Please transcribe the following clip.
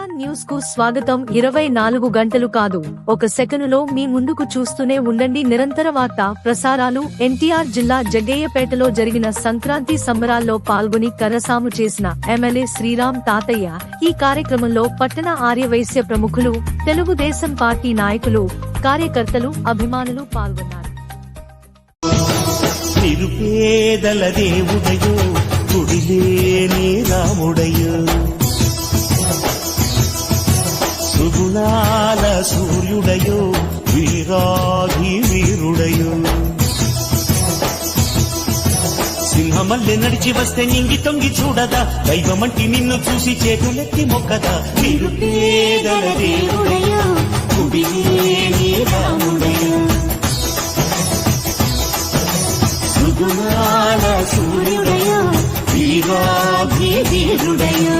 న్యూస్కు స్వాగతం. ఇరవై నాలుగు గంటలు కాదు. ఒక సెకనులో మీ ముందుకు చూస్తూనే ఉండండి. నిరంతర వార్త ప్రసారాలు ఎన్టీఆర్ జిల్లా జగ్గయ్యపేటలో జరిగిన సంక్రాంతి సంబరాల్లో పాల్గొని కరసాము చేసిన ఎమ్మెల్యే శ్రీరామ్ తాతయ్య ఈ కార్యక్రమంలో పట్టణ ఆర్యవైశ్య ప్రముఖులు తెలుగుదేశం పార్టీ నాయకులు కార్యకర్తలు అభిమానులు పాల్గొన్నారు. నిరుపేదల దేవుడయో గుడిలేని రాముడయో. సుగుణాల సూర్యుడయో వీరాధి వీరుడయో. సింహమల్లె నడిచి వస్తే నింగి తొంగి చూడదా దైవమంటి నిన్ను చూసి చేతులెత్తి మొక్కదా. నిరుపేదల దేవుడయో సుగుణాల సూర్యుడయో వీరాధి వీరుడయో.